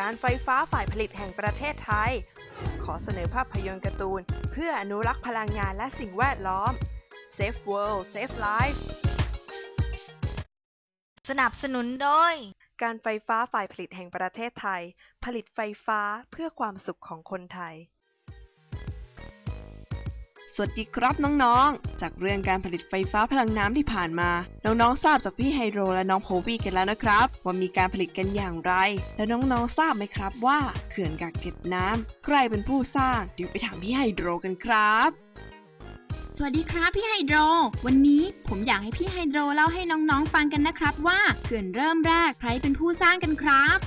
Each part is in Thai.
การไฟฟ้าฝ่ายผลิตแห่งประเทศไทย ขอเสนอภาพยนตร์การ์ตูน เพื่ออนุรักษ์พลังงานและสิ่งแวดล้อม Save World Save Life สนับสนุนโดย การไฟฟ้าฝ่ายผลิตแห่งประเทศไทย ผลิตไฟฟ้าเพื่อความสุขของคนไทย สวัสดีครับน้องๆ จากเรื่องการผลิตไฟฟ้าพลังน้ำที่ผ่านมา น้องๆทราบจากพี่ไฮโดรและน้องโพวีกันแล้วนะครับ ว่ามีการผลิตกันอย่างไร แล้วน้องๆทราบไหมครับว่าเขื่อนกักเก็บน้ำใครเป็นผู้สร้างเดี๋ยวไปถามพี่ไฮโดรกันครับสวัสดีครับพี่ไฮโดร วันนี้ผมอยากให้พี่ไฮโดรเล่าให้น้องๆฟังกันนะครับว่าเขื่อนเริ่มแรกใครเป็นผู้สร้างกันครับ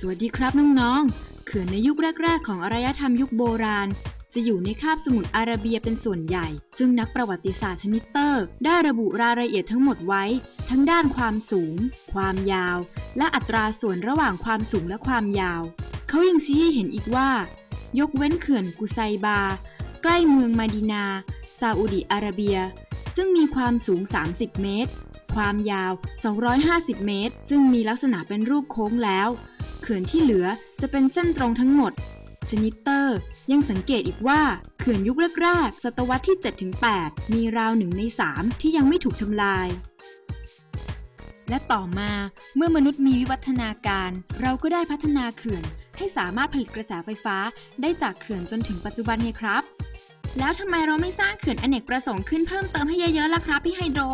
สวัสดีครับน้องๆ เขื่อนในยุคแรก ๆ ของอารยธรรมยุคโบราณ จะอยู่ในคาบสมุทรอาระเบียเป็นส่วนใหญ่ ซึ่งนักประวัติศาสตร์ชนิดเตอร์ ได้ระบุรายละเอียดทั้งหมดไว้ ทั้งด้านความสูง ความยาว และอัตราส่วนระหว่างความสูงและความยาว เขายังชี้ให้เห็นอีกว่า ยกเว้นเขื่อนกุไซบา ใกล้เมืองมาดินา ซาอุดิอาระเบีย ซึ่งมีความสูง 30 เมตร ความยาว 250 เมตร ซึ่งมีลักษณะเป็นรูปโค้งแล้ว เขื่อนที่เหลือจะเป็นเส้นตรงทั้งหมด ชนิตเตอร์ ยังสังเกตอีกว่าเขื่อนยุคแรกๆศตวรรษที่ 7-8 มีราวหนึ่งใน3ที่ยังไม่ถูกทำลาย และต่อมาเมื่อมนุษย์มีวิวัฒนาการ เราก็ได้พัฒนาเขื่อนให้สามารถผลิตกระแสไฟฟ้าได้จากเขื่อนจนถึงปัจจุบันไงครับ แล้วทำไมเราไม่สร้างเขื่อนอเนกประสงค์ขึ้นเพิ่มเติมให้เยอะๆล่ะครับพี่ไฮโดร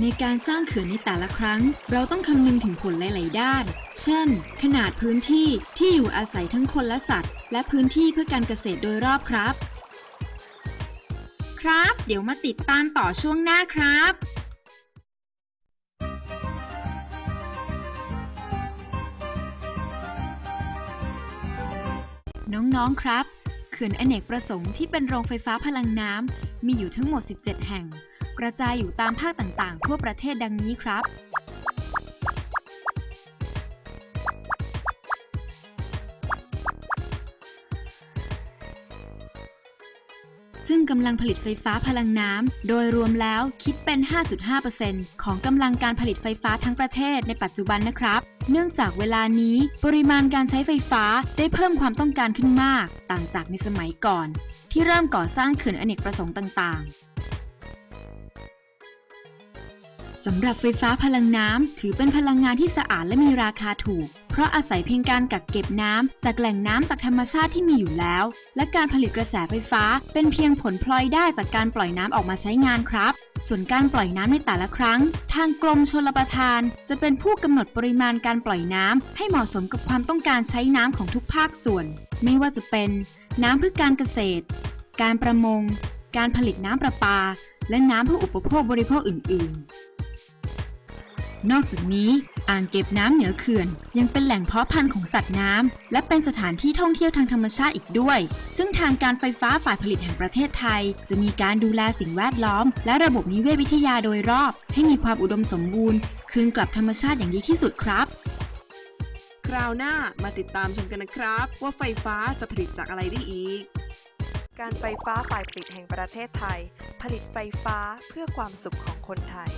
ในการสร้างเขื่อนในแต่ละครั้ง เราต้องคำนึงถึงผลหลาย ๆ ด้าน เช่น ขนาดพื้นที่ที่อยู่อาศัยทั้งคนและสัตว์ และพื้นที่เพื่อการเกษตรโดยรอบครับ ครับ เดี๋ยวมาติดตามต่อช่วงหน้าครับน้อง ๆ ครับ เขื่อนอเนกประสงค์ที่เป็นโรงไฟฟ้าพลังน้ำมีอยู่ทั้งหมด 17 แห่ง กระจายอยู่ตามภาคต่างๆ ทั่วประเทศดังนี้ครับ ซึ่งกำลังผลิตไฟฟ้าพลังน้ำโดยรวมแล้วคิดเป็น 5.5%ของกำลังการผลิตไฟฟ้าทั้งประเทศในปัจจุบันนะครับเนื่องจากเวลานี้ปริมาณการใช้ไฟฟ้าได้เพิ่มความต้องการขึ้นมาก ต่างจากในสมัยก่อน ที่เริ่มก่อสร้างเขื่อนอเนกประสงค์ต่างๆ สำหรับไฟฟ้าพลังน้ำถือเป็นพลังงานที่สะอาดและมีราคาถูก เพราะอาศัยเพียงการกักเก็บน้ำจากแหล่งน้ำจากธรรมชาติที่มีอยู่แล้ว และการผลิตกระแสไฟฟ้าเป็นเพียงผลพลอยได้จากการปล่อยน้ำออกมาใช้งานครับ ส่วนการปล่อยน้ำในแต่ละครั้ง ทางกรมชลประทาน จะเป็นผู้กำหนดปริมาณการปล่อยน้ำให้เหมาะสมกับความต้องการใช้น้ำของทุกภาคส่วน ไม่ว่าจะเป็น น้ำเพื่อการเกษตร การประมง การผลิตน้ำประปา และน้ำเพื่ออุปโภคบริโภคอื่น ๆ นอกจากนี้ อ่างเก็บน้ำเหนือเขื่อน ยังเป็นแหล่งเพาะพันธุ์ของสัตว์น้ำ และเป็นสถานที่ท่องเที่ยวทางธรรมชาติอีกด้วย ซึ่งทางการไฟฟ้าฝ่ายผลิตแห่งประเทศไทย จะมีการดูแลสิ่งแวดล้อม และระบบนิเวศวิทยาโดยรอบ ให้มีความอุดมสมบูรณ์ คืนกลับธรรมชาติอย่างดีที่สุดครับ คราวหน้ามาติดตามชมกันนะครับ ว่าไฟฟ้าจะผลิตจากอะไรได้อีก การไฟฟ้าฝ่ายผลิตแห่งประเทศไทย ผลิตไฟฟ้าเพื่อความสุขของคนไทย